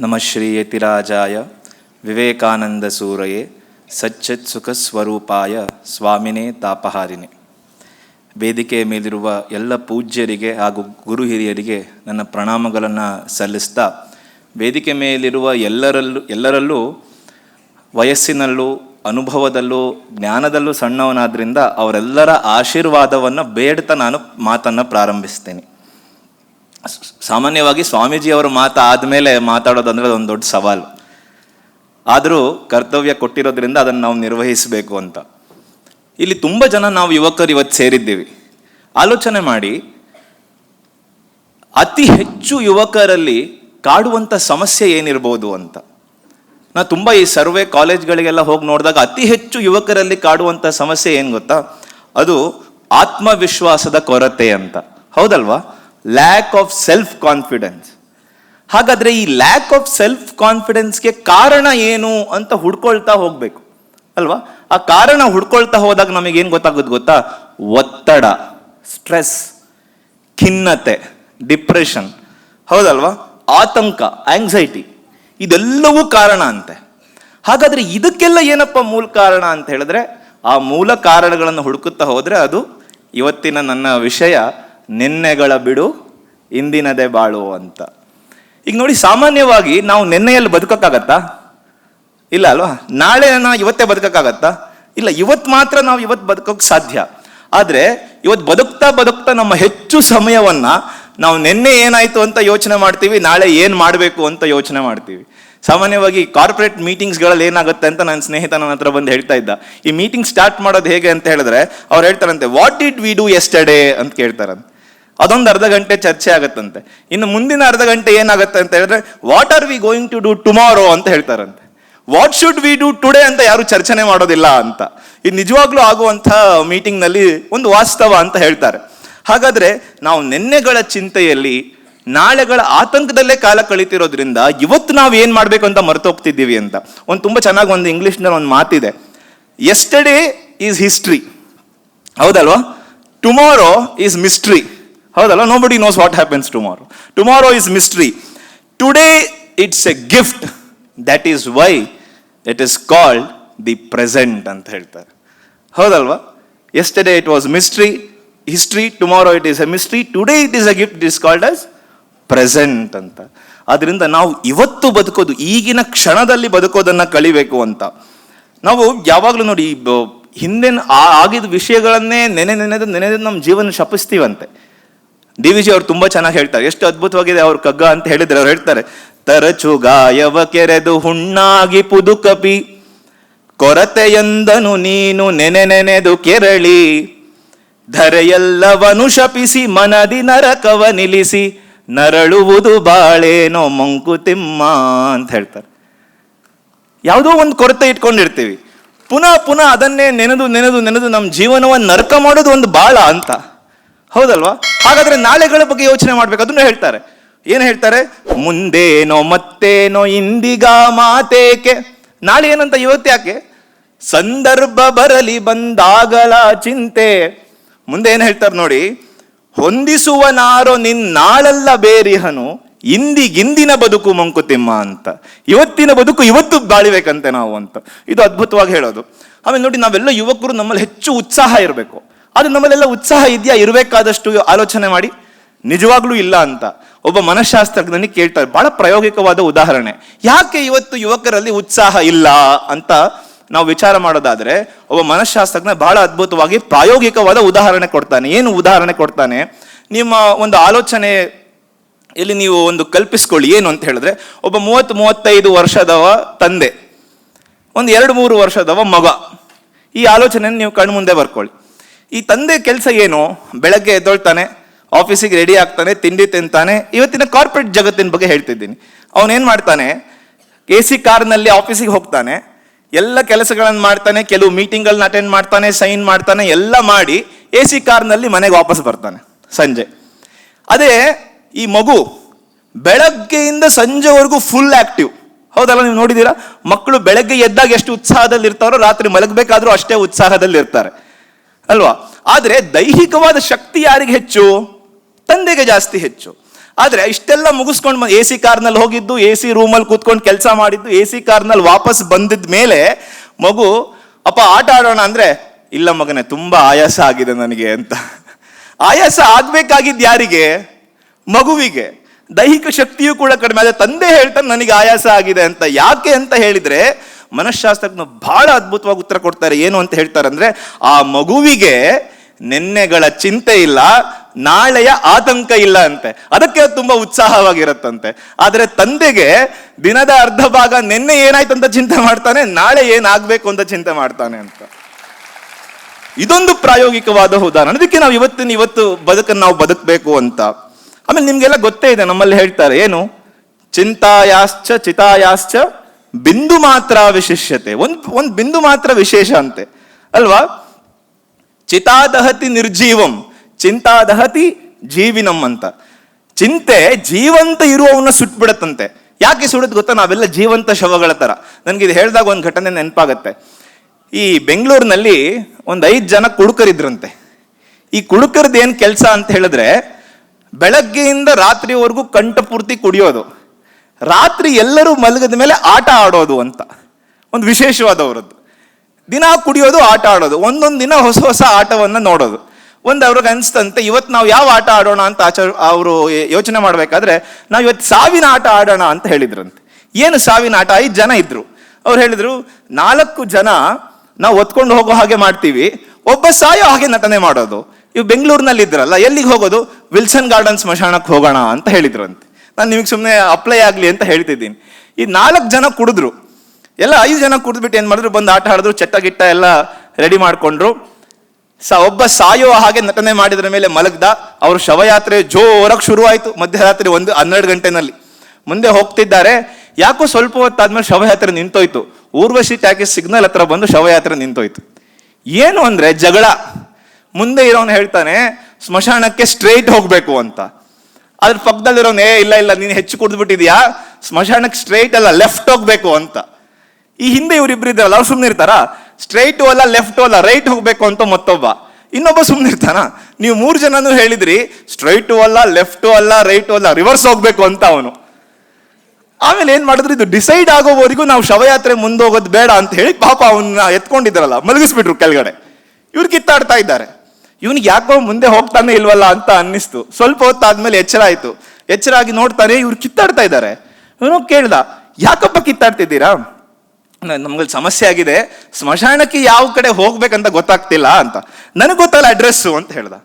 ನಮಃ ಶ್ರೀ ಯತಿರಾಜಾಯ ವಿವೇಕಾನಂದ ಸೂರಯೇ ಸಚ್ಚತ್ ಸುಖ ಸ್ವರೂಪಾಯ ಸ್ವಾಮಿನೇ ತಾಪಹಾರಿಣಿ. ವೇದಿಕೆಯ ಮೇಲಿರುವ ಎಲ್ಲ ಪೂಜ್ಯರಿಗೆ ಹಾಗೂ ಗುರು ಹಿರಿಯರಿಗೆ ನನ್ನ ಪ್ರಣಾಮಗಳನ್ನು ಸಲ್ಲಿಸ್ತಾ, ವೇದಿಕೆ ಮೇಲಿರುವ ಎಲ್ಲರಲ್ಲೂ ಎಲ್ಲರಲ್ಲೂ ವಯಸ್ಸಿನಲ್ಲೂ, ಅನುಭವದಲ್ಲೂ, ಜ್ಞಾನದಲ್ಲೂ ಸಣ್ಣವನಾದ್ರಿಂದ ಅವರೆಲ್ಲರ ಆಶೀರ್ವಾದವನ್ನು ಬೇಡ್ತಾ ನಾನು ಮಾತನ್ನು ಪ್ರಾರಂಭಿಸ್ತೇನೆ. ಸಾಮಾನ್ಯವಾಗಿ ಸ್ವಾಮೀಜಿಯವರ ಮಾತು ಆದಮೇಲೆ ಮಾತಾಡೋದಂದ್ರೆ ಅದೊಂದು ದೊಡ್ಡ ಸವಾಲು. ಆದರೂ ಕರ್ತವ್ಯ ಕೊಟ್ಟಿರೋದ್ರಿಂದ ಅದನ್ನು ನಾವು ನಿರ್ವಹಿಸಬೇಕು ಅಂತ. ಇಲ್ಲಿ ತುಂಬ ಜನ ನಾವು ಯುವಕರು ಇವತ್ತು ಸೇರಿದ್ದೀವಿ. ಆಲೋಚನೆ ಮಾಡಿ, ಅತಿ ಹೆಚ್ಚು ಯುವಕರಲ್ಲಿ ಕಾಡುವಂಥ ಸಮಸ್ಯೆ ಏನಿರ್ಬೋದು ಅಂತ. ನಾ ತುಂಬ ಈ ಸರ್ವೆ ಕಾಲೇಜ್ಗಳಿಗೆಲ್ಲ ಹೋಗಿ ನೋಡಿದಾಗ ಅತಿ ಹೆಚ್ಚು ಯುವಕರಲ್ಲಿ ಕಾಡುವಂಥ ಸಮಸ್ಯೆ ಏನು ಗೊತ್ತಾ? ಅದು ಆತ್ಮವಿಶ್ವಾಸದ ಕೊರತೆ ಅಂತ. ಹೌದಲ್ವಾ? ಲ್ಯಾಕ್ ಆಫ್ ಸೆಲ್ಫ್ ಕಾನ್ಫಿಡೆನ್ಸ್ ಹಾಗಾದ್ರೆ ಈ ಲ್ಯಾಕ್ ಆಫ್ ಸೆಲ್ಫ್ ಕಾನ್ಫಿಡೆನ್ಸ್ಗೆ ಕಾರಣ ಏನು ಅಂತ ಹುಡ್ಕೊಳ್ತಾ ಹೋಗ್ಬೇಕು. ಅಲ್ವಾ? ಆ ಕಾರಣ ಹುಡ್ಕೊಳ್ತಾ ಹೋದಾಗ ನಮಗೇನು ಗೊತ್ತಾಗೋದು ಗೊತ್ತಾ? ಒತ್ತಡ ಸ್ಟ್ರೆಸ್ ಖಿನ್ನತೆ ಡಿಪ್ರೆಷನ್ ಹೌದಲ್ವಾ? ಆತಂಕ ಆಂಗ್ಸೈಟಿ ಇದೆಲ್ಲವೂ ಕಾರಣ ಅಂತೆ. ಹಾಗಾದ್ರೆ ಇದಕ್ಕೆಲ್ಲ ಏನಪ್ಪ ಮೂಲ ಕಾರಣ ಅಂತ ಹೇಳಿದ್ರೆ, ಆ ಮೂಲ ಕಾರಣಗಳನ್ನು ಹುಡುಕುತ್ತಾ ಹೋದರೆ ಅದು ಇವತ್ತಿನ ನನ್ನ ವಿಷಯ. ನಿನ್ನೆಗಳ ಬಿಡು, ಇಂದಿನದೇ ಬಾಳು ಅಂತ. ಈಗ ನೋಡಿ, ಸಾಮಾನ್ಯವಾಗಿ ನಾವು ನಿನ್ನೆಯಲ್ಲಿ ಬದುಕಕ್ಕಾಗತ್ತಾ? ಇಲ್ಲ ಅಲ್ವಾ? ನಾಳೆ ನಾ ಇವತ್ತೇ ಬದುಕಕ್ಕಾಗತ್ತಾ? ಇಲ್ಲ, ಇವತ್ತು ಮಾತ್ರ ನಾವು ಇವತ್ತು ಬದುಕೋಕ್ ಸಾಧ್ಯ. ಆದರೆ, ಇವತ್ತು ಬದುಕ್ತಾ ಬದುಕ್ತಾ ನಮ್ಮ ಹೆಚ್ಚು ಸಮಯವನ್ನ ನಾವು ನಿನ್ನೆ ಏನಾಯ್ತು ಅಂತ ಯೋಚನೆ ಮಾಡ್ತೀವಿ, ನಾಳೆ ಏನು ಮಾಡಬೇಕು ಅಂತ ಯೋಚನೆ ಮಾಡ್ತೀವಿ. ಸಾಮಾನ್ಯವಾಗಿ ಕಾರ್ಪೊರೇಟ್ ಮೀಟಿಂಗ್ಸ್ಗಳಲ್ಲಿ ಏನಾಗುತ್ತೆ ಅಂತ ನನ್ನ ಸ್ನೇಹಿತ ನನ್ನ ಹತ್ರ ಬಂದು ಹೇಳ್ತಾ ಇದ್ದ. ಈ ಮೀಟಿಂಗ್ ಸ್ಟಾರ್ಟ್ ಮಾಡೋದು ಹೇಗೆ ಅಂತ ಹೇಳಿದ್ರೆ, ಅವ್ರು ಹೇಳ್ತಾರಂತೆ what did we do yesterday ಅಂತ ಕೇಳ್ತಾರಂತೆ. ಅದೊಂದು ಅರ್ಧ ಗಂಟೆ ಚರ್ಚೆ ಆಗತ್ತಂತೆ. ಇನ್ನು ಮುಂದಿನ ಅರ್ಧ ಗಂಟೆ ಏನಾಗುತ್ತೆ ಅಂತ ಹೇಳಿದ್ರೆ what are we going to do tomorrow ಅಂತ ಹೇಳ್ತಾರಂತೆ. What should we do today ಅಂತ ಯಾರು ಚರ್ಚನೆ ಮಾಡೋದಿಲ್ಲ ಅಂತ. ಇದು ನಿಜವಾಗ್ಲೂ ಆಗುವಂಥ ಮೀಟಿಂಗ್ನಲ್ಲಿ ಒಂದು ವಾಸ್ತವ ಅಂತ ಹೇಳ್ತಾರೆ. ಹಾಗಾದ್ರೆ ನಾವು ನಿನ್ನೆಗಳ ಚಿಂತೆಯಲ್ಲಿ, ನಾಳೆಗಳ ಆತಂಕದಲ್ಲೇ ಕಾಲ ಕಳೀತಿರೋದ್ರಿಂದ ಇವತ್ತು ನಾವು ಏನು ಮಾಡಬೇಕು ಅಂತ ಮರ್ತೋಗ್ತಿದ್ದೀವಿ ಅಂತ. ಒಂದು ತುಂಬಾ ಚೆನ್ನಾಗಿ ಒಂದು ಇಂಗ್ಲಿಷ್ನಲ್ಲಿ ಒಂದು ಮಾತಿದೆ. ಎಸ್ಟಡೇ ಈಸ್ ಹಿಸ್ಟ್ರಿ ಹೌದಲ್ವಾ? ಟುಮಾರೋ ಈಸ್ ಮಿಸ್ಟ್ರಿ ಹೌದಲ್ವಾ nobody knows what happens tomorrow tomorrow is mystery today it's a gift that is why it is called the present ಅಂತ ಹೇಳ್ತಾರೆ. ಹೌದಲ್ವಾ? Yesterday it was mystery history tomorrow it is a mystery today it is a gift is called as present ಅಂತ. ಆದ್ರಿಂದ ನಾವು ಇವತ್ತು ಬದುಕೋದು, ಈಗಿನ ಕ್ಷಣದಲ್ಲಿ ಬದುಕೋದನ್ನ ಕಲಿಬೇಕು ಅಂತ. ನಾವು ಯಾವಾಗಲೂ ನೋಡಿ ಹಿಂದಿನ ಆಗಿದ ವಿಷಯಗಳನ್ನೇ ನೆನೆ ನೆನೆದು ನೆನೆದು ನಮ್ಮ ಜೀವನ ಶಪಿಸ್ತೀವಂತೆ. ಡಿ ವಿ ಜಿ ಅವ್ರು ತುಂಬಾ ಚೆನ್ನಾಗಿ ಹೇಳ್ತಾರೆ. ಎಷ್ಟು ಅದ್ಭುತವಾಗಿದೆ ಅವ್ರ ಕಗ್ಗ ಅಂತ ಹೇಳಿದ್ರೆ ಅವ್ರು ಹೇಳ್ತಾರೆ, ತರಚು ಗಾಯವ ಕೆರೆದು ಹುಣ್ಣಾಗಿ ಪುದುಕಪಿ, ಕೊರತೆಯಂದನು ನೀನು ನೆನೆ ನೆನೆದು ಕೆರಳಿ, ಧರೆಯೆಲ್ಲವನು ಶಪಿಸಿ ಮನದಿ ನರಕವ ನಿಲ್ಲಿಸಿ, ನರಳುವುದು ಬಾಳೇನೋ ಮಂಕುತಿಮ್ಮ ಅಂತ ಹೇಳ್ತಾರೆ. ಯಾವುದೋ ಒಂದು ಕೊರತೆ ಇಟ್ಕೊಂಡಿರ್ತೀವಿ. ಪುನಃ ಪುನಃ ಅದನ್ನೇ ನೆನೆದು ನೆನೆದು ನೆನೆದು ನಮ್ಮ ಜೀವನವನ್ನು ನರಕ ಮಾಡೋದು ಒಂದು ಬಾಳ ಅಂತ. ಹೌದಲ್ವಾ? ಹಾಗಾದ್ರೆ ನಾಳೆಗಳ ಬಗ್ಗೆ ಯೋಚನೆ ಮಾಡ್ಬೇಕು, ಅದನ್ನು ಹೇಳ್ತಾರೆ. ಏನು ಹೇಳ್ತಾರೆ? ಮುಂದೇನೋ ಮತ್ತೇನೋ ಇಂದಿಗ ಮಾತೇಕೆ? ನಾಳೆ ಏನಂತ ಯಾಕೆ? ಸಂದರ್ಭ ಬರಲಿ ಬಂದಾಗಲ ಚಿಂತೆ. ಮುಂದೆ ಏನು ಹೇಳ್ತಾರೆ ನೋಡಿ? ಹೊಂದಿಸುವನಾರೋ ನಿನ್ನಾಳೆಲ್ಲ ಬೇರಿಹನು, ಇಂದಿಗಿಂದಿನ ಬದುಕು ಮಂಕುತಿಮ್ಮ ಅಂತ. ಇವತ್ತಿನ ಬದುಕು ಇವತ್ತು ಬಾಳಿಬೇಕಂತೆ ನಾವು ಅಂತ. ಇದು ಅದ್ಭುತವಾಗಿ ಹೇಳೋದು. ಆಮೇಲೆ ನೋಡಿ, ನಾವೆಲ್ಲ ಯುವಕರು ನಮ್ಮಲ್ಲಿ ಹೆಚ್ಚು ಉತ್ಸಾಹ ಇರಬೇಕು. ಅದು ನಮ್ಮಲ್ಲೆಲ್ಲ ಉತ್ಸಾಹ ಇದೆಯಾ? ಇರಬೇಕಾದಷ್ಟು ಆಲೋಚನೆ ಮಾಡಿ. ನಿಜವಾಗ್ಲೂ ಇಲ್ಲ ಅಂತ. ಒಬ್ಬ ಮನಃಶಾಸ್ತ್ರಜ್ಞನಿಗೆ ಕೇಳ್ತಾರೆ. ಬಹಳ ಪ್ರಾಯೋಗಿಕವಾದ ಉದಾಹರಣೆ. ಯಾಕೆ ಇವತ್ತು ಯುವಕರಲ್ಲಿ ಉತ್ಸಾಹ ಇಲ್ಲ ಅಂತ ನಾವು ವಿಚಾರ ಮಾಡೋದಾದ್ರೆ, ಒಬ್ಬ ಮನಃಶಾಸ್ತ್ರಜ್ಞ ಬಹಳ ಅದ್ಭುತವಾಗಿ ಪ್ರಾಯೋಗಿಕವಾದ ಉದಾಹರಣೆ ಕೊಡ್ತಾನೆ. ಏನು ಉದಾಹರಣೆ ಕೊಡ್ತಾನೆ? ನಿಮ್ಮ ಒಂದು ಆಲೋಚನೆ ಇಲ್ಲಿ ನೀವು ಒಂದು ಕಲ್ಪಿಸ್ಕೊಳ್ಳಿ. ಏನು ಅಂತ ಹೇಳಿದ್ರೆ, ಒಬ್ಬ ಮೂವತ್ತು, ಮೂವತ್ತೈದು ವರ್ಷದವ ತಂದೆ, ಒಂದು ಎರಡು, ಮೂರು ವರ್ಷದವ ಮಗ. ಈ ಆಲೋಚನೆಯನ್ನು ನೀವು ಕಣ್ಮುಂದೆ ಬರ್ಕೊಳ್ಳಿ. ಈ ತಂದೆ ಕೆಲಸ ಏನು? ಬೆಳಗ್ಗೆ ಎದ್ದೊಳ್ತಾನೆ ಆಫೀಸಿಗೆ ರೆಡಿ ಆಗ್ತಾನೆ, ತಿಂಡಿ ತಿಂತಾನೆ. ಇವತ್ತಿನ ಕಾರ್ಪೊರೇಟ್ ಜಗತ್ತಿನ ಬಗ್ಗೆ ಹೇಳ್ತಿದ್ದೀನಿ. ಅವನೇನು ಮಾಡ್ತಾನೆ? ಎ ಸಿ ಕಾರ್ನಲ್ಲಿ ಆಫೀಸಿಗೆ ಹೋಗ್ತಾನೆ. ಎಲ್ಲ ಕೆಲಸಗಳನ್ನು ಮಾಡ್ತಾನೆ, ಕೆಲವು ಮೀಟಿಂಗ್ಗಳನ್ನ ಅಟೆಂಡ್ ಮಾಡ್ತಾನೆ ಸೈನ್ ಮಾಡ್ತಾನೆ, ಎಲ್ಲ ಮಾಡಿ ಎ ಸಿ ಕಾರ್ನಲ್ಲಿ ಮನೆಗೆ ವಾಪಸ್ ಬರ್ತಾನೆ ಸಂಜೆ. ಅದೇ ಈ ಮಗು ಬೆಳಗ್ಗೆಯಿಂದ ಸಂಜೆವರೆಗೂ ಫುಲ್ ಆಕ್ಟಿವ್ ಹೌದಲ್ಲ, ನೀವು ನೋಡಿದ್ದೀರಾ? ಮಕ್ಕಳು ಬೆಳಗ್ಗೆ ಎದ್ದಾಗ ಎಷ್ಟು ಉತ್ಸಾಹದಲ್ಲಿ ಇರ್ತಾರೋ ರಾತ್ರಿ ಮಲಗಬೇಕಾದ್ರೂ ಅಷ್ಟೇ ಉತ್ಸಾಹದಲ್ಲಿ ಇರ್ತಾರೆ ಅಲ್ವಾ? ಆದರೆ ದೈಹಿಕವಾದ ಶಕ್ತಿ ಯಾರಿಗೆ ಹೆಚ್ಚು? ತಂದೆಗೆ ಜಾಸ್ತಿ ಹೆಚ್ಚು. ಆದರೆ ಇಷ್ಟೆಲ್ಲ ಮುಗಿಸ್ಕೊಂಡು ಎ ಸಿ ಕಾರ್ನಲ್ಲಿ ಹೋಗಿದ್ದು, ಎ ಸಿ ರೂಮಲ್ಲಿ ಕೂತ್ಕೊಂಡು ಕೆಲಸ ಮಾಡಿದ್ದು, ಎ ಸಿ ಕಾರ್ನಲ್ಲಿ ವಾಪಸ್ ಬಂದಿದ್ದ ಮೇಲೆ ಮಗು, ಅಪ್ಪ, ಆಟ ಆಡೋಣ ಅಂದರೆ? ಇಲ್ಲ ಮಗನೇ, ತುಂಬ ಆಯಾಸ ಆಗಿದೆ ನನಗೆ ಅಂತ. ಆಯಾಸ ಆಗಬೇಕಾಗಿದ್ದು ಯಾರಿಗೆ? ಮಗುವಿಗೆ. ದೈಹಿಕ ಶಕ್ತಿಯೂ ಕೂಡ ಕಡಿಮೆ. ಆದರೆ ತಂದೆ ಹೇಳ್ತಾನೆ, ನನಗೆ ಆಯಾಸ ಆಗಿದೆ ಅಂತ. ಯಾಕೆ ಅಂತ ಹೇಳಿದ್ರೆ ಮನಃಶಾಸ್ತ್ರಜ್ಞ ಬಹಳ ಅದ್ಭುತವಾಗಿ ಉತ್ತರ ಕೊಡ್ತಾರೆ. ಏನು ಅಂತ ಹೇಳ್ತಾರೆ ಅಂದ್ರೆ ಆ ಮಗುವಿಗೆ ನೆನ್ನೆಗಳ ಚಿಂತೆ ಇಲ್ಲ, ನಾಳೆಯ ಆತಂಕ ಇಲ್ಲ ಅಂತೆ. ಅದಕ್ಕೆ ತುಂಬಾ ಉತ್ಸಾಹವಾಗಿರುತ್ತಂತೆ. ಆದರೆ ತಂದೆಗೆ ದಿನದ ಅರ್ಧ ಭಾಗ ನಿನ್ನೆ ಏನಾಯ್ತು ಅಂತ ಚಿಂತೆ ಮಾಡ್ತಾನೆ, ನಾಳೆ ಏನಾಗ್ಬೇಕು ಅಂತ ಚಿಂತೆ ಮಾಡ್ತಾನೆ ಅಂತ. ಇದೊಂದು ಪ್ರಾಯೋಗಿಕವಾದ ಉದಾಹರಣೆ. ಅದಕ್ಕೆ ನಾವು ಇವತ್ತಿನ ಇವತ್ತು ಬದುಕನ್ನು ನಾವು ಬದುಕಬೇಕು ಅಂತ. ಆಮೇಲೆ ನಿಮ್ಗೆಲ್ಲ ಗೊತ್ತೇ ಇದೆ, ನಮ್ಮಲ್ಲಿ ಹೇಳ್ತಾರೆ, ಏನು? ಚಿಂತಾಯಾಶ್ಚ, ಚಿತಾಯಾಶ್ಚ ಬಿಂದು ಮಾತ್ರ ವಿಶಿಷ್ಯತೆ. ಒಂದ್ ಒಂದ್ ಬಿಂದು ಮಾತ್ರ ವಿಶೇಷ ಅಂತೆ. ಅಲ್ವಾ? ಚಿತಾದಹತಿ ನಿರ್ಜೀವಂ, ಚಿಂತಾದಹತಿ ಜೀವಿನಂ ಅಂತ. ಚಿಂತೆ ಜೀವಂತ ಇರುವವನ್ನ ಸುಟ್ಬಿಡತ್ತಂತೆ. ಯಾಕೆ ಸುಡುತ್ತೆ ಗೊತ್ತಾ? ನಾವೆಲ್ಲ ಜೀವಂತ ಶವಗಳ ತರ. ನನಗೆ ಇದು ಹೇಳಿದಾಗ ಒಂದು ಘಟನೆ ನೆನಪಾಗತ್ತೆ. ಈ ಬೆಂಗಳೂರಿನಲ್ಲಿ ಒಂದು ಐದು ಜನ ಕುಡುಕರಿದ್ರಂತೆ. ಈ ಕುಡುಕರದ್ದು ಏನು ಕೆಲಸ ಅಂತ ಹೇಳಿದ್ರೆ, ಬೆಳಗ್ಗೆಯಿಂದ ರಾತ್ರಿವರೆಗೂ ಕಂಠಪೂರ್ತಿ ಕುಡಿಯೋದು. ರಾತ್ರಿ ಎಲ್ಲರೂ ಮಲಗಿದ ಮೇಲೆ ಆಟ ಆಡೋದು ಅಂತ. ಒಂದು ವಿಶೇಷವಾದವರದ್ದು. ದಿನ ಕುಡಿಯೋದು, ಆಟ ಆಡೋದು. ಒಂದೊಂದು ದಿನ ಹೊಸ ಹೊಸ ಆಟವನ್ನು ನೋಡೋದು. ಒಂದು ಅವ್ರಿಗೆ ಅನಿಸ್ತಂತೆ ಇವತ್ತು ನಾವು ಯಾವ ಆಟ ಆಡೋಣ ಅಂತ ಆಚಾರ ಅವರು ಯೋಚನೆ ಮಾಡಬೇಕಾದ್ರೆ, ನಾವು ಇವತ್ತು ಸಾವಿನ ಆಟ ಆಡೋಣ ಅಂತ ಹೇಳಿದ್ರಂತೆ. ಏನು ಸಾವಿನ ಆಟ? ಐದು ಜನ ಇದ್ರು. ಅವ್ರು ಹೇಳಿದ್ರು, ನಾಲ್ಕು ಜನ ನಾವು ಒತ್ಕೊಂಡು ಹೋಗೋ ಹಾಗೆ ಮಾಡ್ತೀವಿ. ಒಬ್ಬ ಸಾಯೋ ಹಾಗೆ ನಟನೆ ಮಾಡೋದು. ಇವು ಬೆಂಗಳೂರಿನಲ್ಲಿ ಇದ್ರಲ್ಲ ಎಲ್ಲಿಗೆ ಹೋಗೋದು? ವಿಲ್ಸನ್ ಗಾರ್ಡನ್ ಸ್ಮಶಾನಕ್ಕೆ ಹೋಗೋಣ ಅಂತ ಹೇಳಿದ್ರಂತೆ. ನಾನು ನಿಮಗೆ ಸುಮ್ಮನೆ ಅಪ್ಲೈ ಆಗಲಿ ಅಂತ ಹೇಳ್ತಿದ್ದೀನಿ. ಈ ನಾಲ್ಕು ಜನ ಕುಡಿದ್ರು. ಎಲ್ಲ ಐದು ಜನ ಕುಡಿದ್ಬಿಟ್ಟು ಏನು ಮಾಡಿದ್ರು? ಬಂದು ಆಟ ಆಡಿದ್ರು, ಚಟ್ಟ ಗಿಟ್ಟ ಎಲ್ಲ ರೆಡಿ ಮಾಡಿಕೊಂಡ್ರು. ಸ ಒಬ್ಬ ಸಾಯೋ ಹಾಗೆ ನಟನೆ ಮಾಡಿದ್ರ ಮೇಲೆ ಮಲಗ್ದ. ಅವ್ರ ಶವಯಾತ್ರೆ ಜೋರಾಗಿ ಶುರುವಾಯಿತು. ಮಧ್ಯರಾತ್ರಿ ಒಂದು ಹನ್ನೆರಡು ಗಂಟೆನಲ್ಲಿ. ಮುಂದೆ ಹೋಗ್ತಿದ್ದಾರೆ. ಯಾಕೋ ಸ್ವಲ್ಪ ಹೊತ್ತಾದ್ಮೇಲೆ ಶವಯಾತ್ರೆ ನಿಂತೋಯ್ತು. ಊರ್ವಶಿ ಟ್ಯಾಕಿ ಸಿಗ್ನಲ್ ಹತ್ರ ಬಂದು ಶವಯಾತ್ರೆ ನಿಂತೋಯ್ತು. ಏನು ಅಂದ್ರೆ ಜಗಳ. ಮುಂದೆ ಇರೋನು ಹೇಳ್ತಾನೆ, ಸ್ಮಶಾನಕ್ಕೆ ಸ್ಟ್ರೈಟ್ ಹೋಗ್ಬೇಕು ಅಂತ. ಅದ್ರ ಪಕ್ಕದಲ್ಲಿರೋನು, ಏ, ಇಲ್ಲ ಇಲ್ಲ, ನೀನು ಹೆಚ್ಚು ಕುಡಿದ್ಬಿಟ್ಟಿದ್ಯಾ? ಸ್ಮಶಾನಕ್ಕೆ ಸ್ಟ್ರೈಟ್ ಅಲ್ಲ ಲೆಫ್ಟ್ ಹೋಗ್ಬೇಕು ಅಂತ. ಈ ಹಿಂದೆ ಇವರಿಬ್ರು ಇದ್ದಾರಲ್ಲ ಅವ್ರು ಸುಮ್ಮನೆ ಇರ್ತಾರ? ಸ್ಟ್ರೈಟು ಅಲ್ಲ ಲೆಫ್ಟು ಅಲ್ಲ ರೈಟ್ ಹೋಗ್ಬೇಕು ಅಂತ ಮತ್ತೊಬ್ಬ. ಇನ್ನೊಬ್ಬ ಸುಮ್ಮನೆ ಇರ್ತಾನ? ನೀವು ಮೂರು ಜನನೂ ಹೇಳಿದ್ರಿ ಸ್ಟ್ರೈಟು ಅಲ್ಲ ಲೆಫ್ಟು ಅಲ್ಲ ರೈಟು ಅಲ್ಲ ರಿವರ್ಸ್ ಹೋಗ್ಬೇಕು ಅಂತ ಅವನು. ಆಮೇಲೆ ಏನ್ ಮಾಡಿದ್ರು, ಇದು ಡಿಸೈಡ್ ಆಗೋವರೆಗೂ ನಾವು ಶವಯಾತ್ರೆ ಮುಂದೋಗೋದು ಬೇಡ ಅಂತ ಹೇಳಿ ಪಾಪ ಅವನ್ನ ಎತ್ಕೊಂಡಿದ್ರಲ್ಲ ಮಲಗಿಸ್ಬಿಟ್ರು ಕೆಳಗಡೆ. ಇವ್ರು ಕಿತ್ತಾಡ್ತಾ ಇದ್ದಾರೆ. ಇವನಿಗೆ ಯಾಕೋ ಮುಂದೆ ಹೋಗ್ತಾನೆ ಇಲ್ವಲ್ಲ ಅಂತ ಅನ್ನಿಸ್ತು. ಸ್ವಲ್ಪ ಹೊತ್ತಾದ್ಮೇಲೆ ಎಚ್ಚರ ಆಯ್ತು. ಎಚ್ಚರ ಆಗಿ ನೋಡ್ತಾನೆ ಇವ್ರು ಕಿತ್ತಾಡ್ತಾ ಇದ್ದಾರೆ. ಇವನು ಕೇಳ್ದ, ಯಾಕಪ್ಪ ಕಿತ್ತಾಡ್ತಿದ್ದೀರಾ? ನಮ್ಗೆ ಸಮಸ್ಯೆ ಆಗಿದೆ. ಸ್ಮಶಾನಕ್ಕೆ ಯಾವ ಕಡೆ ಹೋಗ್ಬೇಕಂತ ಗೊತ್ತಾಗ್ತಿಲ್ಲ ಅಂತ. ನನಗೆ ಗೊತ್ತಲ್ಲ ಅಡ್ರೆಸ್ಸು, ಅಂತ ಹೇಳ್ದ.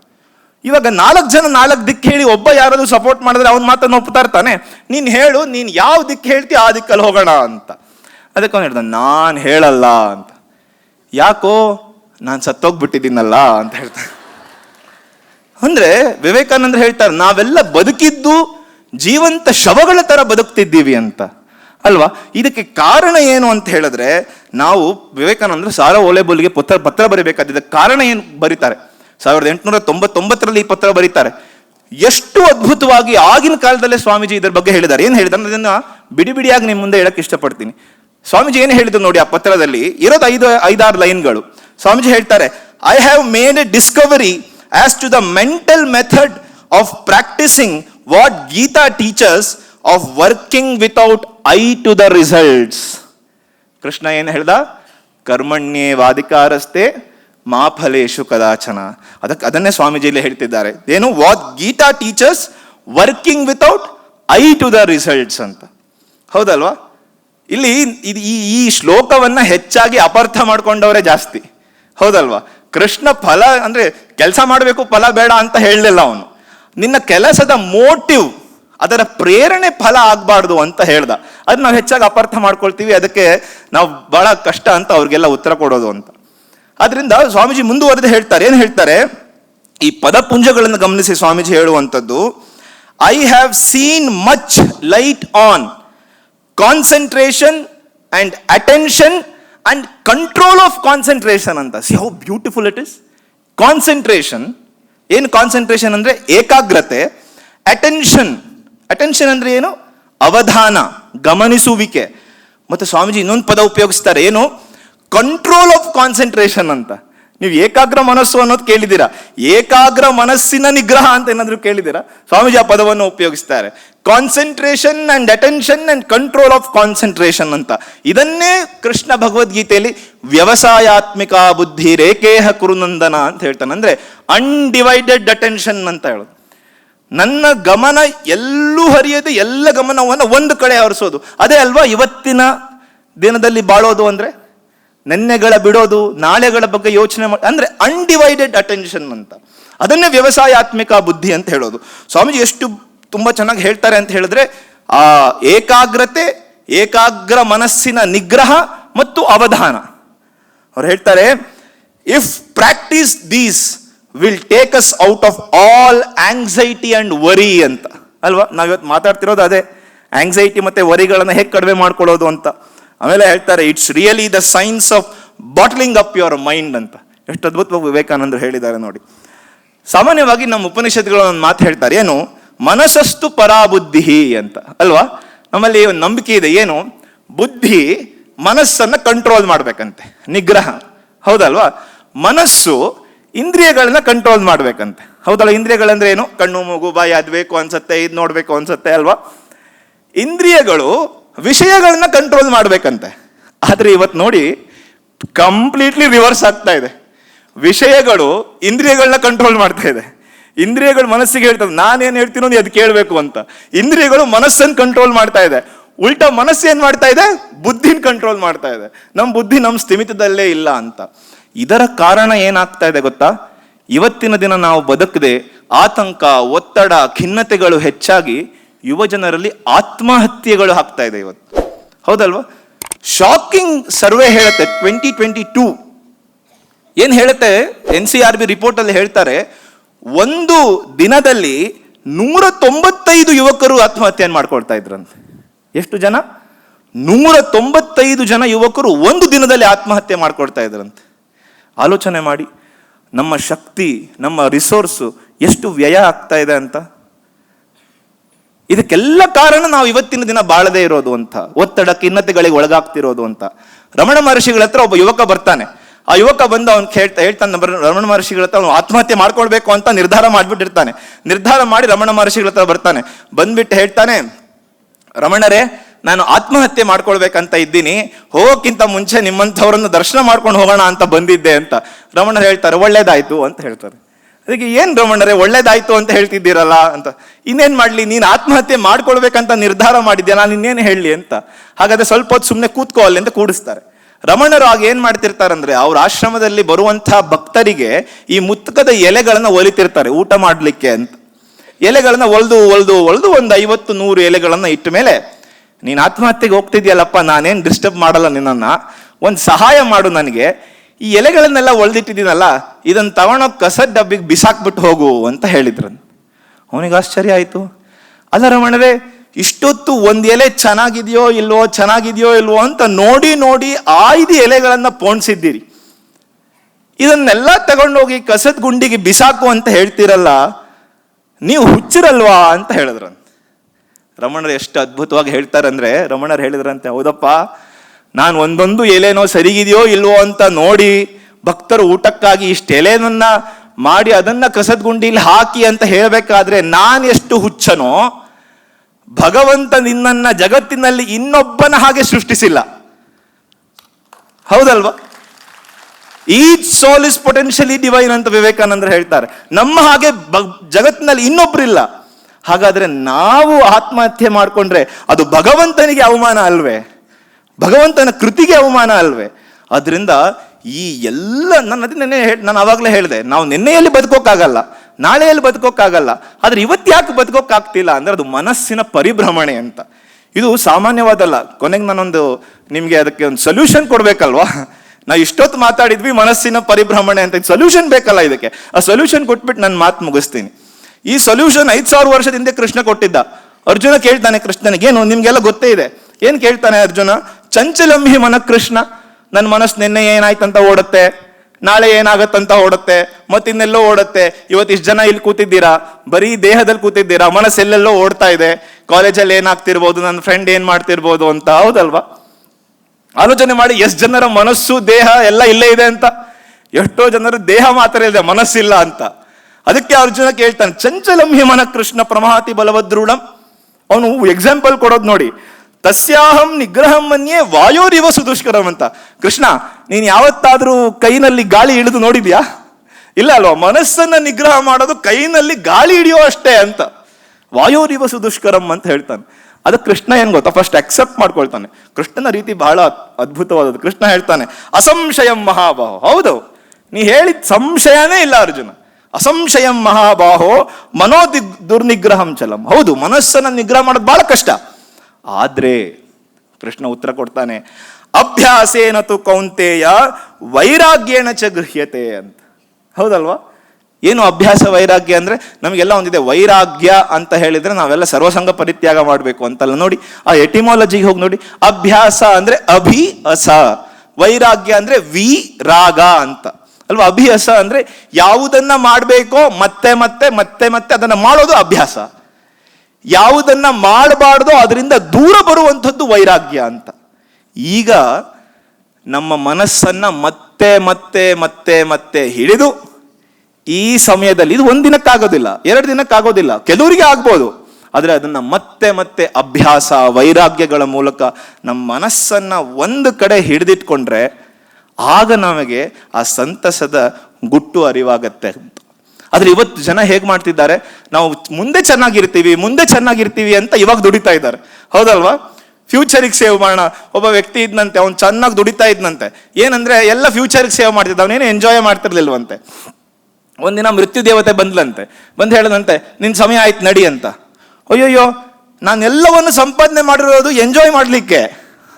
ಇವಾಗ ನಾಲ್ಕು ಜನ ನಾಲ್ಕು ದಿಕ್ಕು ಹೇಳಿ ಒಬ್ಬ ಯಾರಾದ್ರೂ ಸಪೋರ್ಟ್ ಮಾಡಿದ್ರೆ ಅವ್ನ ಮಾತನ್ನು ಒಪ್ತಾ ಇರ್ತಾನೆ ನೀನು ಹೇಳು, ನೀನು ಯಾವ ದಿಕ್ಕು ಹೇಳ್ತಿ ಆ ದಿಕ್ಕಲ್ಲಿ ಹೋಗೋಣ, ಅಂತ. ಅದಕ್ಕೆ ಅವ್ನು ಹೇಳ್ದ, ನಾನು ಹೇಳಲ್ಲ, ಅಂತ. ಯಾಕೋ ನಾನು ಸತ್ತೋಗ್ಬಿಟ್ಟಿದ್ದೀನಲ್ಲ, ಅಂತ ಹೇಳ್ತಾನೆ ಅಂದ್ರೆ ವಿವೇಕಾನಂದ್ರ ಹೇಳ್ತಾರೆ, ನಾವೆಲ್ಲ ಬದುಕಿದ್ದು ಜೀವಂತ ಶವಗಳ ತರ ಬದುಕ್ತಿದ್ದೀವಿ ಅಂತ. ಅಲ್ವಾ? ಇದಕ್ಕೆ ಕಾರಣ ಏನು ಅಂತ ಹೇಳಿದ್ರೆ, ನಾವು ವಿವೇಕಾನಂದರು ಸಾರಾ ಓಲೆಬೋಲ್ಗೆ ಪತ್ರ ಪತ್ರ ಬರೀಬೇಕಾದ ಕಾರಣ ಏನು ಬರೀತಾರೆ? ಸಾವಿರದ ಎಂಟುನೂರ ತೊಂಬತ್ತೊಂಬತ್ತರಲ್ಲಿ ಈ ಪತ್ರ ಬರೀತಾರೆ. ಎಷ್ಟು ಅದ್ಭುತವಾಗಿ ಆಗಿನ ಕಾಲದಲ್ಲೇ ಸ್ವಾಮೀಜಿ ಇದರ ಬಗ್ಗೆ ಹೇಳಿದ್ದಾರೆ. ಏನು ಹೇಳಿದ್ದಾರೆ? ಅದನ್ನ ಬಿಡಿ ಬಿಡಿಯಾಗಿ ನಿಮ್ಮ ಮುಂದೆ ಹೇಳಕ್ ಇಷ್ಟಪಡ್ತೀನಿ. ಸ್ವಾಮೀಜಿ ಏನು ಹೇಳಿದ್ರು ನೋಡಿ ಆ ಪತ್ರದಲ್ಲಿ? ಇರೋದು ಐದು ಐದಾರು ಲೈನ್ಗಳು. ಸ್ವಾಮೀಜಿ ಹೇಳ್ತಾರೆ I have made a discovery as to the mental method of practising what Gita teachers of working without eye to the results Krishna ಏನು ಹೇಳ್ದ? ಕರ್ಮಣ್ಯೇ ವಾದಿಕಾರಸ್ತೆ ಮಾ ಫಲೇಶು ಕದಾಚನ. ಅದಕ್ಕೆ ಅದನ್ನೇ ಸ್ವಾಮೀಜಿಯಲ್ಲಿ ಹೇಳ್ತಿದ್ದಾರೆ. ಏನು? What Gita teachers working without eye to the results ಅಂತ. ಹೌದಲ್ವಾ? ಇಲ್ಲಿ ಈ ಈ ಶ್ಲೋಕವನ್ನು ಹೆಚ್ಚಾಗಿ ಅಪರ್ಥ ಮಾಡ್ಕೊಂಡವರೇ ಜಾಸ್ತಿ. ಹೌದಲ್ವಾ? ಕೃಷ್ಣ ಫಲ ಅಂದ್ರೆ ಕೆಲಸ ಮಾಡಬೇಕು, ಫಲ ಬೇಡ ಅಂತ ಹೇಳಲಿಲ್ಲ ಅವನು. ನಿನ್ನ ಕೆಲಸದ ಮೋಟಿವ್ ಅದರ ಪ್ರೇರಣೆ ಫಲ ಆಗಬಾರ್ದು ಅಂತ ಹೇಳ್ದ. ಅದನ್ನ ನಾವು ಹೆಚ್ಚಾಗಿ ಅಪಾರ್ಥ ಮಾಡ್ಕೊಳ್ತೀವಿ, ಅದಕ್ಕೆ ನಾವು ಬಹಳ ಕಷ್ಟ ಅಂತ ಅವ್ರಿಗೆಲ್ಲ ಉತ್ತರ ಕೊಡೋದು ಅಂತ. ಆದ್ರಿಂದ ಸ್ವಾಮೀಜಿ ಮುಂದುವರೆದು ಹೇಳ್ತಾರೆ, ಏನು ಹೇಳ್ತಾರೆ? ಈ ಪದಪುಂಜಗಳನ್ನು ಗಮನಿಸಿ ಸ್ವಾಮೀಜಿ ಹೇಳುವಂಥದ್ದು I have seen much light on concentration and attention and control of concentration ಅಂತ. See how beautiful it is concentration ಏನು ಕಾನ್ಸಂಟ್ರೇಷನ್ ಅಂದರೆ? ಏಕಾಗ್ರತೆ ಅಟೆನ್ಷನ್ ಅಟೆನ್ಷನ್ ಅಂದರೆ ಏನು? ಅವಧಾನ, ಗಮನಿಸುವಿಕೆ. ಮತ್ತು ಸ್ವಾಮೀಜಿ ಇನ್ನೊಂದು ಪದ ಉಪಯೋಗಿಸ್ತಾರೆ. ಏನು? ಕಂಟ್ರೋಲ್ ಆಫ್ ಕಾನ್ಸಂಟ್ರೇಷನ್ ಅಂತ. ನೀವು ಏಕಾಗ್ರ ಮನಸ್ಸು ಅನ್ನೋದು ಕೇಳಿದ್ದೀರಾ? ಏಕಾಗ್ರ ಮನಸ್ಸಿನ ನಿಗ್ರಹ ಅಂತ ಏನಾದ್ರು ಕೇಳಿದ್ದೀರಾ? ಸ್ವಾಮೀಜಿ ಆ ಪದವನ್ನು ಉಪಯೋಗಿಸ್ತಾರೆ. Concentration and attention and control of concentration ಅಂತ. ಇದನ್ನೇ ಕೃಷ್ಣ ಭಗವದ್ಗೀತೆಯಲ್ಲಿ ವ್ಯವಸಾಯಾತ್ಮಿಕ ಬುದ್ಧಿ ರೇಖೇಹ ಕುರುನಂದನ ಅಂತ ಹೇಳ್ತಾನೆ. ಅಂದ್ರೆ ಅನ್ಡಿವೈಡೆಡ್ ಅಟೆನ್ಷನ್ ಅಂತ ಹೇಳೋದು. ನನ್ನ ಗಮನ ಎಲ್ಲೂ ಹರಿಯದೆ ಎಲ್ಲ ಗಮನವನ್ನು ಒಂದು ಕಡೆ ಹರಿಸೋದು ಅದೇ ಅಲ್ವಾ ಇವತ್ತಿನ ದಿನದಲ್ಲಿ ಬಾಳೋದು ಅಂದ್ರೆ? ನೆನ್ನೆಗಳ ಬಿಡೋದು, ನಾಳೆಗಳ ಬಗ್ಗೆ ಯೋಚನೆ ಮಾಡಿ ಅಂದ್ರೆ ಅನ್ಡಿವೈಡೆಡ್ ಅಟೆನ್ಷನ್ ಅಂತ. ಅದನ್ನೇ ವ್ಯವಸಾಯಾತ್ಮಿಕ ಬುದ್ಧಿ ಅಂತ ಹೇಳೋದು. ಸ್ವಾಮೀಜಿ ಎಷ್ಟು ತುಂಬಾ ಚೆನ್ನಾಗಿ ಹೇಳ್ತಾರೆ ಅಂತ ಹೇಳಿದ್ರೆ, ಆ ಏಕಾಗ್ರತೆ, ಏಕಾಗ್ರ ಮನಸ್ಸಿನ ನಿಗ್ರಹ ಮತ್ತು ಅವಧಾನ. ಅವ್ರು ಹೇಳ್ತಾರೆ if practise these will take us out of all anxiety and worry ಅಂತ. ಅಲ್ವಾ? ನಾವಿವತ್ತು ಮಾತಾಡ್ತಿರೋದು ಅದೇ. ಆಂಗ್ಸೈಟಿ ಮತ್ತೆ ವರಿಗಳನ್ನು ಹೇಗೆ ಕಡಿಮೆ ಮಾಡ್ಕೊಳ್ಳೋದು ಅಂತ. ಆಮೇಲೆ ಹೇಳ್ತಾರೆ it's really the science of bottling up your mind ಅಂತ. ಎಷ್ಟು ಅದ್ಭುತವಾಗಿ ವಿವೇಕಾನಂದರು ಹೇಳಿದ್ದಾರೆ ನೋಡಿ. ಸಾಮಾನ್ಯವಾಗಿ ನಮ್ಮ ಉಪನಿಷತ್ಗಳು ಒಂದು ಮಾತು ಹೇಳ್ತಾರೆ, ಏನು? ಮನಸ್ಸಸ್ತು ಪರಾಬುದ್ಧಿ ಅಂತ. ಅಲ್ವಾ? ನಮ್ಮಲ್ಲಿ ಒಂದು ನಂಬಿಕೆ ಇದೆ, ಏನು? ಬುದ್ಧಿ ಮನಸ್ಸನ್ನು ಕಂಟ್ರೋಲ್ ಮಾಡಬೇಕಂತೆ, ನಿಗ್ರಹ. ಹೌದಲ್ವಾ? ಮನಸ್ಸು ಇಂದ್ರಿಯಗಳನ್ನ ಕಂಟ್ರೋಲ್ ಮಾಡಬೇಕಂತೆ. ಹೌದಲ್ಲ ಇಂದ್ರಿಯಗಳಂದ್ರೆ ಏನು? ಕಣ್ಣು, ಮೂಗು, ಬಾಯಿ ಅದು ಬೇಕು ಅನ್ಸತ್ತೆ, ಇದು ನೋಡಬೇಕು ಅನ್ಸತ್ತೆ, ಅಲ್ವಾ? ಇಂದ್ರಿಯಗಳು ವಿಷಯಗಳನ್ನ ಕಂಟ್ರೋಲ್ ಮಾಡ್ಬೇಕಂತೆ. ಆದರೆ ಇವತ್ತು ನೋಡಿ ಕಂಪ್ಲೀಟ್ಲಿ ರಿವರ್ಸ್ ಆಗ್ತಾ ಇದೆ. ವಿಷಯಗಳು ಇಂದ್ರಿಯಗಳನ್ನ ಕಂಟ್ರೋಲ್ ಮಾಡ್ತಾ ಇದೆ. ಇಂದ್ರಿಯಗಳು ಮನಸ್ಸಿಗೆ ಹೇಳ್ತದೆ ನಾನೇನು ಹೇಳ್ತೀನೋ ಅದು ಕೇಳಬೇಕು ಅಂತ. ಇಂದ್ರಿಯಗಳು ಮನಸ್ಸನ್ನು ಕಂಟ್ರೋಲ್ ಮಾಡ್ತಾ ಇದೆ. ಉಲ್ಟಾ ಮನಸ್ಸು ಏನು ಮಾಡ್ತಾ ಇದೆ? ಬುದ್ಧಿನ ಕಂಟ್ರೋಲ್ ಮಾಡ್ತಾ ಇದೆ. ನಮ್ಮ ಬುದ್ಧಿ ನಮ್ಮ ಸ್ಥಿಮಿತದಲ್ಲೇ ಇಲ್ಲ ಅಂತ. ಇದರ ಕಾರಣ ಏನಾಗ್ತಾ ಇದೆ ಗೊತ್ತಾ? ಇವತ್ತಿನ ದಿನ ನಾವು ಬದುಕದೆ ಆತಂಕ, ಒತ್ತಡ, ಖಿನ್ನತೆಗಳು ಹೆಚ್ಚಾಗಿ ಯುವ ಜನರಲ್ಲಿ ಆತ್ಮಹತ್ಯೆಗಳು ಆಗ್ತಾ ಇದೆ ಇವತ್ತು. ಹೌದಲ್ವಾ? ಶಾಕಿಂಗ್ ಸರ್ವೆ ಹೇಳುತ್ತೆ ಟ್ವೆಂಟಿ ಟ್ವೆಂಟಿ ಟೂ ಏನು ಹೇಳುತ್ತೆ? N C R B report ಅಲ್ಲಿ ಹೇಳ್ತಾರೆ, ಒಂದು ದಿನದಲ್ಲಿ ನೂರ ತೊಂಬತ್ತೈದು ಯುವಕರು ಆತ್ಮಹತ್ಯೆಯನ್ನು ಮಾಡ್ಕೊಳ್ತಾ ಇದ್ರಂತೆ. ಎಷ್ಟು ಜನ? ನೂರ ತೊಂಬತ್ತೈದು ಜನ ಯುವಕರು ಒಂದು ದಿನದಲ್ಲಿ ಆತ್ಮಹತ್ಯೆ ಮಾಡ್ಕೊಳ್ತಾ ಇದ್ರಂತೆ. ಆಲೋಚನೆ ಮಾಡಿ, ನಮ್ಮ ಶಕ್ತಿ, ನಮ್ಮ ರಿಸೋರ್ಸು ಎಷ್ಟು ವ್ಯಯ ಆಗ್ತಾ ಇದೆ ಅಂತ? ಇದಕ್ಕೆಲ್ಲ ಕಾರಣ ನಾವು ಇವತ್ತಿನ ದಿನ ಬಾಳದೇ ಇರೋದು ಅಂತ ಒತ್ತಡ ಖಿನ್ನತೆಗಳಿಗೆ ಒಳಗಾಗ್ತಿರೋದು ಅಂತ. ರಮಣ ಮಹರ್ಷಿಗಳ ಹತ್ರ ಒಬ್ಬ ಯುವಕ ಬರ್ತಾನೆ. ಆ ಯುವಕ ಬಂದು ಅವ್ನು ಹೇಳ್ತಾ ಹೇಳ್ತಾನೆ ರಮಣ ಮಹರ್ಷಿಗಳ ಹತ್ರ ಅವ್ನು ಆತ್ಮಹತ್ಯೆ ಮಾಡ್ಕೊಳ್ಬೇಕು ಅಂತ ನಿರ್ಧಾರ ಮಾಡಿಬಿಟ್ಟಿರ್ತಾನೆ. ನಿರ್ಧಾರ ಮಾಡಿ ರಮಣ ಮಹರ್ಷಿಗಳ ಹತ್ರ ಬರ್ತಾನೆ. ಬಂದ್ಬಿಟ್ಟು ಹೇಳ್ತಾನೆ, ರಮಣರೇ, ನಾನು ಆತ್ಮಹತ್ಯೆ ಮಾಡ್ಕೊಳ್ಬೇಕಂತ ಇದ್ದೀನಿ. ಹೋಗೋಕ್ಕಿಂತ ಮುಂಚೆ ನಿಮ್ಮಂಥವ್ರನ್ನ ದರ್ಶನ ಮಾಡ್ಕೊಂಡು ಹೋಗೋಣ ಅಂತ ಬಂದಿದ್ದೆ ಅಂತ. ರಮಣರು ಹೇಳ್ತಾರೆ, ಒಳ್ಳೇದಾಯ್ತು ಅಂತ ಹೇಳ್ತಾರೆ. ಅದಕ್ಕೆ ಏನ್ ರಮಣರೆ ಒಳ್ಳೇದಾಯ್ತು ಅಂತ ಹೇಳ್ತಿದ್ದೀರಲ್ಲ ಅಂತ. ಇನ್ನೇನ್ ಮಾಡ್ಲಿ, ನೀನ್ ಆತ್ಮಹತ್ಯೆ ಮಾಡ್ಕೊಳ್ಬೇಕಂತ ನಿರ್ಧಾರ ಮಾಡಿದ್ಯಾ ನಾನು ಇನ್ನೇನು ಹೇಳಲಿ ಅಂತ. ಹಾಗಾದ್ರೆ ಸ್ವಲ್ಪ ಹೊತ್ತು ಸುಮ್ಮನೆ ಕೂತ್ಕೋ ಅಲ್ಲಿ ಅಂತ ಕೂಡಿಸ್ತಾರೆ. ರಮಣರು ಆಗ ಏನ್ ಮಾಡ್ತಿರ್ತಾರಂದ್ರೆ, ಅವ್ರ ಆಶ್ರಮದಲ್ಲಿ ಬರುವಂತಹ ಭಕ್ತರಿಗೆ ಈ ಮುತ್ತಕದ ಎಲೆಗಳನ್ನ ಒಲಿತಿರ್ತಾರೆ, ಊಟ ಮಾಡ್ಲಿಕ್ಕೆ ಅಂತ. ಎಲೆಗಳನ್ನ ಒಲ್ದು ಒಲ್ದು ಒಲ್ದು ಒಂದು ಐವತ್ತು, ನೂರು ಎಲೆಗಳನ್ನ ಇಟ್ಟ ಮೇಲೆ, ನೀನ್ ಆತ್ಮಹತ್ಯೆಗೆ ಹೋಗ್ತಿದ್ಯಲ್ಲಪ್ಪ, ನಾನೇನ್ ಡಿಸ್ಟರ್ಬ್ ಮಾಡಲ್ಲ ನಿನ್ನನ್ನ. ಒಂದು ಸಹಾಯ ಮಾಡು ನನಗೆ. ಈ ಎಲೆಗಳನ್ನೆಲ್ಲ ಒಳ್ದಿಟ್ಟಿದ್ದೀನಲ್ಲ ಇದನ್ನು ತವಣೋ ಕಸದ ಡಬ್ಬಿಗೆ ಬಿಸಾಕ್ಬಿಟ್ಟು ಹೋಗು ಅಂತ ಹೇಳಿದ್ರು ಅವನಿಗೆ ಆಶ್ಚರ್ಯ ಆಯಿತು. ಅಲ್ಲ ರಮಣರೇ ಇಷ್ಟೊತ್ತು ಒಂದು ಎಲೆ ಚೆನ್ನಾಗಿದೆಯೋ ಇಲ್ವೋ ಚೆನ್ನಾಗಿದೆಯೋ ಇಲ್ವೋ ಅಂತ ನೋಡಿ ನೋಡಿ ಆಯ್ದು ಎಲೆಗಳನ್ನು ಪೋಣಿಸಿದ್ದೀರಿ. ಇದನ್ನೆಲ್ಲ ತಗೊಂಡೋಗಿ ಕಸದ ಗುಂಡಿಗೆ ಬಿಸಾಕು ಅಂತ ಹೇಳ್ತೀರಲ್ಲ, ನೀವು ಹುಚ್ಚರಲ್ವಾ ಅಂತ ಹೇಳಿದ್ರಂತೆ. ರಮಣರು ಎಷ್ಟು ಅದ್ಭುತವಾಗಿ ಹೇಳ್ತಾರಂದ್ರೆ, ರಮಣರು ಹೇಳಿದ್ರಂತೆ, ಹೌದಪ್ಪ ನಾನು ಒಂದೊಂದು ಎಲೆನೋ ಸರಿಗಿದೆಯೋ ಇಲ್ವೋ ಅಂತ ನೋಡಿ ಭಕ್ತರು ಊಟಕ್ಕಾಗಿ ಇಷ್ಟು ಎಲೆನನ್ನ ಮಾಡಿ ಅದನ್ನ ಕಸದ ಗುಂಡಿಲಿ ಹಾಕಿ ಅಂತ ಹೇಳಬೇಕಾದ್ರೆ ನಾನು ಎಷ್ಟು ಹುಚ್ಚನೋ ಭಗವಂತ ನಿನ್ನನ್ನ ಜಗತ್ತಿನಲ್ಲಿ ಇನ್ನೊಬ್ಬನ ಹಾಗೆ ಸೃಷ್ಟಿಸಿಲ್ಲ. ಹೌದಲ್ವಾ? Each soul is potentially divine ಅಂತ ವಿವೇಕಾನಂದರು ಹೇಳ್ತಾರೆ. ನಮ್ಮ ಹಾಗೆ ಜಗತ್ತಿನಲ್ಲಿ ಇನ್ನೊಬ್ಬರಿಲ್ಲ ಹಾಗಾದ್ರೆ ನಾವು ಆತ್ಮಹತ್ಯೆ ಮಾಡಿಕೊಂಡ್ರೆ ಅದು ಭಗವಂತನಿಗೆ ಅವಮಾನ ಅಲ್ವೇ? ಭಗವಂತನ ಕೃತಿಗೆ ಅವಮಾನ ಅಲ್ವೇ? ಅದರಿಂದ ಈ ಎಲ್ಲ ನನ್ನ ಅದೇ ನೆನ್ನೆ ನಾನು ಅವಾಗಲೇ ಹೇಳಿದೆ, ನಾವು ನಿನ್ನೆಯಲ್ಲಿ ಬದುಕೋಕ್ಕಾಗಲ್ಲ, ನಾಳೆಯಲ್ಲಿ ಬದುಕೋಕ್ಕಾಗಲ್ಲ, ಆದರೆ ಇವತ್ತು ಯಾಕೆ ಬದುಕೋಕ್ಕಾಗ್ತಿಲ್ಲ ಅಂದರೆ ಅದು ಮನಸ್ಸಿನ ಪರಿಭ್ರಮಣೆ ಅಂತ. ಇದು ಸಾಮಾನ್ಯವಾದಲ್ಲ. ಕೊನೆಗೆ ನಾನೊಂದು ನಿಮಗೆ ಅದಕ್ಕೆ ಒಂದು ಸೊಲ್ಯೂಷನ್ ಕೊಡಬೇಕಲ್ವಾ? ನಾವು ಇಷ್ಟೊತ್ತು ಮಾತಾಡಿದ್ವಿ ಮನಸ್ಸಿನ ಪರಿಭ್ರಮಣೆ ಅಂತ ಸೊಲ್ಯೂಷನ್ ಬೇಕಲ್ಲ ಇದಕ್ಕೆ. ಆ ಸೊಲ್ಯೂಷನ್ ಕೊಟ್ಬಿಟ್ಟು ನಾನು ಮಾತು ಮುಗಿಸ್ತೀನಿ. ಈ ಸೊಲ್ಯೂಷನ್ ಐದು ಸಾವಿರ ವರ್ಷದ ಹಿಂದೆ ಕೃಷ್ಣ ಕೊಟ್ಟಿದ್ದ. ಅರ್ಜುನ ಕೇಳ್ತಾನೆ ಕೃಷ್ಣನಿಗೆ, ಏನು ನಿಮಗೆಲ್ಲ ಗೊತ್ತೇ ಇದೆ? ಏನು ಕೇಳ್ತಾನೆ ಅರ್ಜುನ? ಚಂಚಲಂಹಿ ಮನ ಕೃಷ್ಣ ನನ್ನ ಮನಸ್ಸು ನಿನ್ನೆ ಏನಾಯ್ತಂತ ಓಡುತ್ತೆ, ನಾಳೆ ಏನಾಗತ್ತಂತ ಓಡುತ್ತೆ, ಮತ್ತಿನ್ನೆಲ್ಲೋ ಓಡುತ್ತೆ. ಇವತ್ತು ಇಷ್ಟು ಜನ ಇಲ್ಲಿ ಕೂತಿದ್ದೀರಾ? ಬರೀ ದೇಹದಲ್ಲಿ ಕೂತಿದ್ದೀರಾ? ಮನಸ್ಸೆಲ್ಲೆಲ್ಲೋ ಓಡ್ತಾ ಇದೆ. ಕಾಲೇಜಲ್ಲಿ ಏನಾಗ್ತಿರ್ಬೋದು? ನನ್ನ ಫ್ರೆಂಡ್ ಏನ್ ಮಾಡ್ತಿರ್ಬೋದು ಅಂತ? ಹೌದಲ್ವಾ? ಆಲೋಚನೆ ಮಾಡಿ ಎಷ್ಟು ಜನರ ಮನಸ್ಸು, ದೇಹ ಎಲ್ಲ ಇಲ್ಲೇ ಇದೆ ಅಂತ? ಎಷ್ಟೋ ಜನರು ದೇಹ ಮಾತ್ರ ಇದೆ ಮನಸ್ಸಿಲ್ಲ ಅಂತ. ಅದಕ್ಕೆ ಅರ್ಜುನ ಕೇಳ್ತಾನೆ, ಚಂಚಲಂ ಹಿಮನ ಕೃಷ್ಣ ಪ್ರಮಾತಿ ಬಲವದ್ರೂಢಂ ಅವನು ಎಕ್ಸಾಂಪಲ್ ಕೊಡೋದು ನೋಡಿ. ತಸ್ಯಾಹಂ ನಿಗ್ರಹಂ ವಾಯೋ ವಾಯೋರಿವ ಸುದುಷ್ಕರಂ ಅಂತ. ಕೃಷ್ಣ, ನೀನ್ ಯಾವತ್ತಾದ್ರೂ ಕೈನಲ್ಲಿ ಗಾಳಿ ಹಿಡಿದು ನೋಡಿದ್ಯಾ? ಇಲ್ಲ ಅಲ್ವಾ? ಮನಸ್ಸನ್ನ ನಿಗ್ರಹ ಮಾಡೋದು ಕೈನಲ್ಲಿ ಗಾಳಿ ಹಿಡಿಯೋ ಅಷ್ಟೇ ಅಂತ. ವಾಯೋರಿವ ದುಷ್ಕರಂ ಅಂತ ಹೇಳ್ತಾನೆ. ಅದು ಕೃಷ್ಣ ಏನ್ ಗೊತ್ತಾ? ಫಸ್ಟ್ ಅಕ್ಸೆಪ್ಟ್ ಮಾಡ್ಕೊಳ್ತಾನೆ. ಕೃಷ್ಣನ ರೀತಿ ಬಹಳ ಅದ್ಭುತವಾದದ್ದು. ಕೃಷ್ಣ ಹೇಳ್ತಾನೆ, ಅಸಂಶಯಂ ಮಹಾಬಾಹೋ. ಹೌದು. ನೀ ಹೇಳಿದ ಸಂಶಯನೇ ಇಲ್ಲ ಅರ್ಜುನ. ಅಸಂಶಯಂ ಮಹಾಬಾಹೋ ಮನೋದಿ ದುರ್ನಿಗ್ರಹಂ ಚಲಂ. ಹೌದು, ಮನಸ್ಸನ್ನ ನಿಗ್ರಹ ಮಾಡೋದು ಬಹಳ ಕಷ್ಟ. ಆದ್ರೆ ಕೃಷ್ಣ ಉತ್ತರ ಕೊಡ್ತಾನೆ, ಅಭ್ಯಾಸೇನ ತು ಕೌಂತೆಯ ವೈರಾಗ್ಯೇಣ ಚ ಗೃಹ್ಯತೆ ಅಂತ. ಹೌದಲ್ವಾ? ಏನು ಅಭ್ಯಾಸ ವೈರಾಗ್ಯ ಅಂದ್ರೆ, ನಮಗೆಲ್ಲ ಒಂದಿದೆ, ವೈರಾಗ್ಯ ಅಂತ ಹೇಳಿದ್ರೆ ನಾವೆಲ್ಲ ಸರ್ವಸಂಗ ಪರಿತ್ಯಾಗ ಮಾಡಬೇಕು ಅಂತಲ್ಲ. ನೋಡಿ, ಆ ಎಟಿಮಾಲಜಿಗೆ ಹೋಗಿ ನೋಡಿ, ಅಭ್ಯಾಸ ಅಂದ್ರೆ ಅಭಿ ಅಸ, ವೈರಾಗ್ಯ ಅಂದ್ರೆ ವಿ ರಾಗ ಅಂತ. ಅಲ್ವಾ? ಅಭ್ಯಾಸ ಅಂದ್ರೆ ಯಾವುದನ್ನ ಮಾಡಬೇಕೋ, ಮತ್ತೆ ಮತ್ತೆ ಮತ್ತೆ ಮತ್ತೆ ಅದನ್ನ ಮಾಡೋದು ಅಭ್ಯಾಸ. ಯಾವುದನ್ನ ಮಾಡಬಾರ್ದೋ ಅದರಿಂದ ದೂರ ಬರುವಂಥದ್ದು ವೈರಾಗ್ಯ ಅಂತ. ಈಗ ನಮ್ಮ ಮನಸ್ಸನ್ನ ಮತ್ತೆ ಮತ್ತೆ ಮತ್ತೆ ಮತ್ತೆ ಹಿಡಿದು ಈ ಸಮಯದಲ್ಲಿ ಇದು ಒಂದಿನಕ್ಕಾಗೋದಿಲ್ಲ ಎರಡು ದಿನಕ್ಕಾಗೋದಿಲ್ಲ, ಕೆಲವರಿಗೆ ಆಗ್ಬೋದು. ಆದರೆ ಅದನ್ನು ಮತ್ತೆ ಮತ್ತೆ ಅಭ್ಯಾಸ, ವೈರಾಗ್ಯಗಳ ಮೂಲಕ ನಮ್ಮ ಮನಸ್ಸನ್ನು ಒಂದು ಕಡೆ ಹಿಡಿದಿಟ್ಕೊಂಡ್ರೆ ಆಗ ನಮಗೆ ಆ ಸಂತಸದ ಗುಟ್ಟು ಅರಿವಾಗತ್ತೆ. ಆದ್ರೆ ಇವತ್ತು ಜನ ಹೇಗೆ ಮಾಡ್ತಿದ್ದಾರೆ? ನಾವು ಮುಂದೆ ಚೆನ್ನಾಗಿರ್ತೀವಿ ಮುಂದೆ ಚೆನ್ನಾಗಿರ್ತೀವಿ ಅಂತ ಇವಾಗ ದುಡಿತಾ ಇದ್ದಾರೆ. ಹೌದಲ್ವಾ? ಫ್ಯೂಚರಿಗೆ ಸೇವ್ ಮಾಡೋಣ. ಒಬ್ಬ ವ್ಯಕ್ತಿ ಇದ್ನಂತೆ, ಅವ್ನು ಚೆನ್ನಾಗಿ ದುಡಿತಾ ಇದ್ನಂತೆ. ಏನಂದ್ರೆ ಎಲ್ಲ ಫ್ಯೂಚರಿಗೆ ಸೇವ್ ಮಾಡ್ತಿದ್ದ. ಅವನೇನು ಎಂಜಾಯ್ ಮಾಡ್ತಿರ್ಲಿಲ್ವಂತೆ. ಒಂದಿನ ಮೃತ್ಯು ದೇವತೆ ಬಂದ್ಲಂತೆ. ಬಂದು ಹೇಳದಂತೆ ನಿನ್ನ ಸಮಯ ಆಯ್ತು, ನಡಿ ಅಂತ. ಅಯ್ಯೋಯ್ಯೋ, ನಾನೆಲ್ಲವನ್ನು ಸಂಪಾದನೆ ಮಾಡಿರೋದು ಎಂಜಾಯ್ ಮಾಡಲಿಕ್ಕೆ,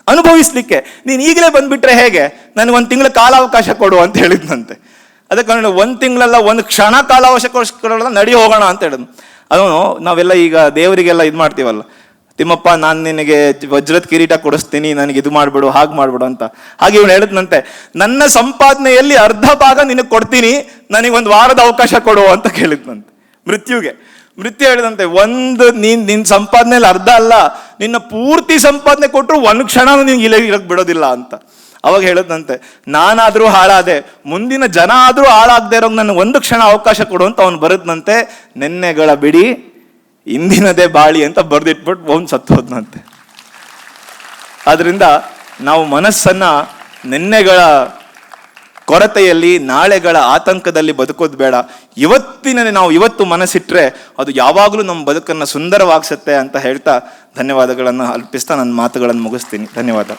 ಅನುಭವಿಸ್ಲಿಕ್ಕೆ. ನೀನು ಈಗಲೇ ಬಂದ್ಬಿಟ್ರೆ ಹೇಗೆ? ನನಗೆ ಒಂದು ತಿಂಗಳ ಕಾಲಾವಕಾಶ ಕೊಡು ಅಂತ ಹೇಳಿದ್ನಂತೆ. ಅದಕ್ಕೆ ಕಾರಣ ಒಂದು ತಿಂಗಳಲ್ಲ, ಒಂದು ಕ್ಷಣ ಕಾಲ ಕೊಡೋಲ್ಲ ನಡಿ ಹೋಗೋಣ ಅಂತ ಹೇಳಿದ್ನು. ಅವನು, ನಾವೆಲ್ಲ ಈಗ ದೇವರಿಗೆಲ್ಲ ಇದು ಮಾಡ್ತೀವಲ್ಲ. ತಿಮ್ಮಪ್ಪ, ನಾನು ನಿನಗೆ ವಜ್ರದ ಕಿರೀಟ ಕೊಡಿಸ್ತೀನಿ, ನನಗೆ ಇದು ಮಾಡ್ಬಿಡು, ಹಾಗೆ ಮಾಡಿಬಿಡು ಅಂತ. ಹಾಗೆ ಇವನು ಹೇಳಿದ್ನಂತೆ. ನನ್ನ ಸಂಪಾದನೆಯಲ್ಲಿ ಅರ್ಧ ಭಾಗ ನಿನಗೆ ಕೊಡ್ತೀನಿ, ನನಗೆ ಒಂದು ವಾರದ ಅವಕಾಶ ಕೊಡು ಅಂತ ಕೇಳಿದ್ನಂತೆ. ಮೃತ್ಯುಗೆ. ಮೃತ್ಯು ಹೇಳಿದಂತೆ, ಒಂದು ನೀನ್ ನಿನ್ನ ಸಂಪಾದನೆಯಲ್ಲಿ ಅರ್ಧ ಅಲ್ಲ, ನಿನ್ನ ಪೂರ್ತಿ ಸಂಪಾದನೆ ಕೊಟ್ಟರು ಒಂದು ಕ್ಷಣ ನಿನ್ಗೆ ಇಲ್ಲ ಇರಕ್ ಬಿಡೋದಿಲ್ಲ ಅಂತ. ಅವಾಗ ಹೇಳದಂತೆ, ನಾನಾದರೂ ಹಾಳಾದೆ, ಮುಂದಿನ ಜನ ಆದರೂ ಹಾಳಾಗದೆ ಇರೋ ನನಗೆ ಒಂದು ಕ್ಷಣ ಅವಕಾಶ ಕೊಡು ಅಂತ ಅವ್ನು ಬರದ್ನಂತೆ, ನೆನ್ನೆಗಳ ಬಿಡಿ, ಇಂದಿನದೇ ಬಾಳಿ ಅಂತ ಬರೆದಿಟ್ಬಿಟ್ಟು ಅವ್ನು ಸತ್ತು ಹೋದ್ನಂತೆ. ಆದ್ರಿಂದ ನಾವು ಮನಸ್ಸನ್ನ ನೆನ್ನೆಗಳ ಕೊರತೆಯಲ್ಲಿ, ನಾಳೆಗಳ ಆತಂಕದಲ್ಲಿ ಬದುಕೋದು ಬೇಡ. ಇವತ್ತಿನ ನಾವು ಇವತ್ತು ಮನಸ್ಸಿಟ್ರೆ ಅದು ಯಾವಾಗಲೂ ನಮ್ಮ ಬದುಕನ್ನು ಸುಂದರವಾಗಿಸುತ್ತೆ ಅಂತ ಹೇಳ್ತಾ ಧನ್ಯವಾದಗಳನ್ನು ಅರ್ಪಿಸ್ತಾ ನನ್ನ ಮಾತುಗಳನ್ನು ಮುಗಿಸ್ತೀನಿ. ಧನ್ಯವಾದ.